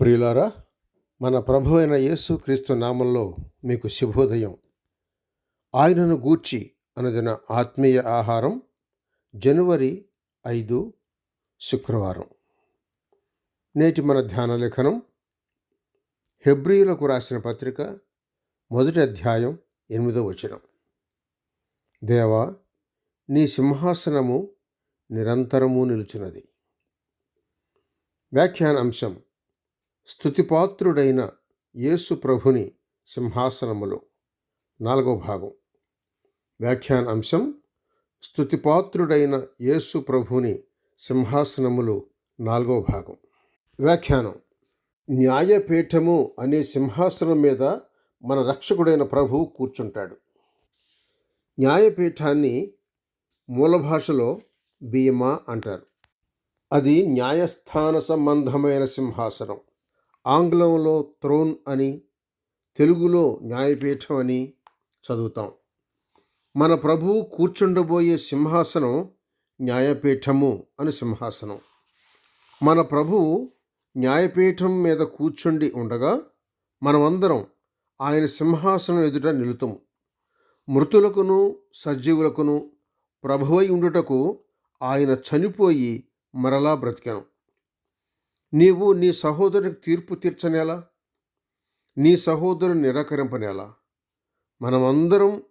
ప్రియులారా మన ప్రభు అయిన యేసు క్రీస్తు నామంలో మీకు శుభోదయం. ఆయనను గూర్చి అనదిన ఆత్మీయ ఆహారం జనవరి ఐదు శుక్రవారం. నేటి మన ధ్యాన లేఖనం హెబ్రియులకు రాసిన పత్రిక మొదటి అధ్యాయం ఎనిమిదో వచనం. దేవా నీ సింహాసనము నిరంతరము నిలుచున్నది. వ్యాఖ్యాన అంశం స్థుతిపాత్రుడైన యేసు ప్రభుని సింహాసనములో. నాలుగో భాగం. వ్యాఖ్యాన అంశం స్థుతిపాత్రుడైన యేసు ప్రభుని సింహాసనములు నాలుగో భాగం. వ్యాఖ్యానం న్యాయపీఠము అనే సింహాసనం మీద మన రక్షకుడైన ప్రభువు కూర్చుంటాడు. న్యాయపీఠాన్ని మూల భాషలో బియమా అంటారు. అది న్యాయస్థాన సంబంధమైన సింహాసనం. ఆంగ్లంలో థ్రోన్ అని తెలుగులో న్యాయపీఠం అని చదువుతాం. మన ప్రభువు కూర్చుండబోయే సింహాసనం న్యాయపీఠము అని సింహాసనం. మన ప్రభువు న్యాయపీఠం మీద కూర్చుండి ఉండగా మనమందరం ఆయన సింహాసనం ఎదుట నిలుతము మృతులకును సజీవులకును ప్రభువై ఉండుటకు ఆయన చనిపోయి మరలా బ్రతికాను నీవు నీ సహోదరుడికి తీర్పు తీర్చనేలా? నీ సహోదరుని నిరాకరింపనేలా? మనమందరం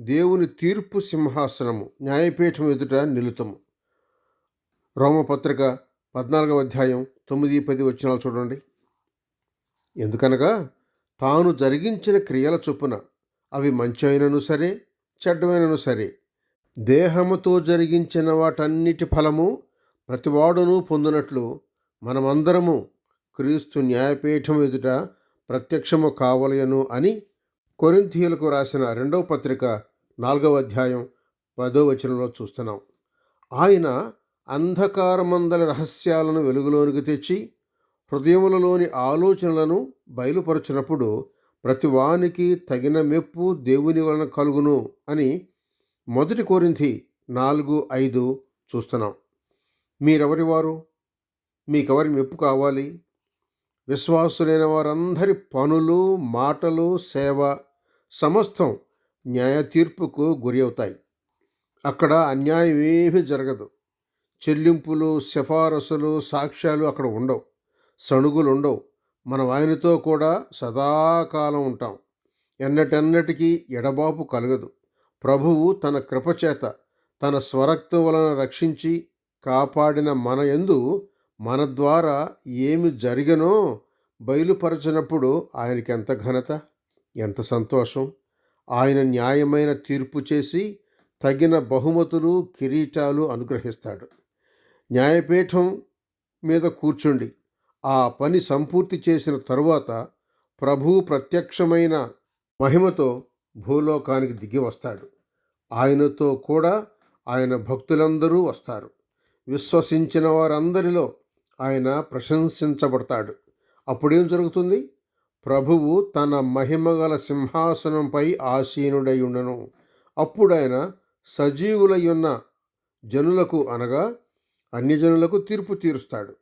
దేవుని తీర్పు సింహాసనము న్యాయపీఠం ఎదుట నిలుతము. రోమపత్రిక పద్నాలుగవ అధ్యాయం తొమ్మిది పది వచ్చినాలు చూడండి. ఎందుకనగా తాను జరిగించిన క్రియల చొప్పున అవి మంచైనను సరే చెడ్డమైనను సరే దేహముతో జరిగించిన వాటన్నిటి ఫలము ప్రతివాడును పొందినట్లు మనమందరము క్రీస్తు న్యాయపీఠం ఎదుట ప్రత్యక్షము కావలయను అని కొరింథీయులకు రాసిన రెండవ పత్రిక నాలుగవ అధ్యాయం పదో వచనంలో చూస్తున్నాం. ఆయన అంధకారమందల రహస్యాలను వెలుగులోనికి తెచ్చి హృదయములలోని ఆలోచనలను బయలుపరచినప్పుడు ప్రతివానికి తగిన మెప్పు దేవుని వలన కలుగును అని మొదటి కోరింది నాలుగు ఐదు చూస్తున్నాం. మీరెవరి వారు మీకెవరి మెప్పు కావాలి? విశ్వాసులైన వారందరి పనులు మాటలు సేవ సమస్తం న్యాయ తీర్పుకు గురి అవుతాయి అక్కడ అన్యాయం ఏమీ జరగదు. చెల్లింపులు సిఫారసులు సాక్ష్యాలు అక్కడ ఉండవు. సణుగులు ఉండవు మనం ఆయనతో కూడా సదాకాలం ఉంటాం. ఎన్నటెన్నటికీ ఎడబాపు కలగదు. ప్రభువు తన కృపచేత తన స్వరక్తం వలన రక్షించి కాపాడిన మన యందు మన ద్వారా ఏమి జరిగనో బయలుపరచినప్పుడు ఆయనకి ఎంత ఘనత ఎంత సంతోషం. ఆయన న్యాయమైన తీర్పు చేసి తగిన బహుమతులు కిరీటాలు అనుగ్రహిస్తాడు. న్యాయపీఠం మీద కూర్చుండి ఆ పని సంపూర్తి చేసిన తరువాత ప్రభు ప్రత్యక్షమైన మహిమతో భూలోకానికి దిగి వస్తాడు. ఆయనతో కూడా ఆయన భక్తులందరూ వస్తారు. విశ్వసించిన వారందరిలో ఆయన ప్రశంసించబడతాడు. అప్పుడేం జరుగుతుంది? ప్రభువు తన మహిమగల సింహాసనంపై ఆసీనుడై ఉండను అప్పుడు ఆయన సజీవులై ఉన్న జనులకు అనగా అన్యజనులకు తీర్పు తీరుస్తాడు.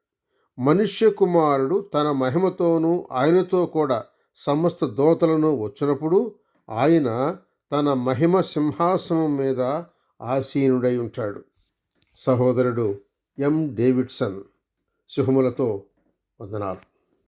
మనుష్య కుమారుడు తన మహిమతోనూ ఆయనతో కూడా సమస్త దోతలను వచ్చినప్పుడు ఆయన తన మహిమ సింహాసనం మీద ఆసీనుడై ఉంటాడు. సహోదరుడు ఎం. డేవిడ్సన్. శుభములతో వందనాలు.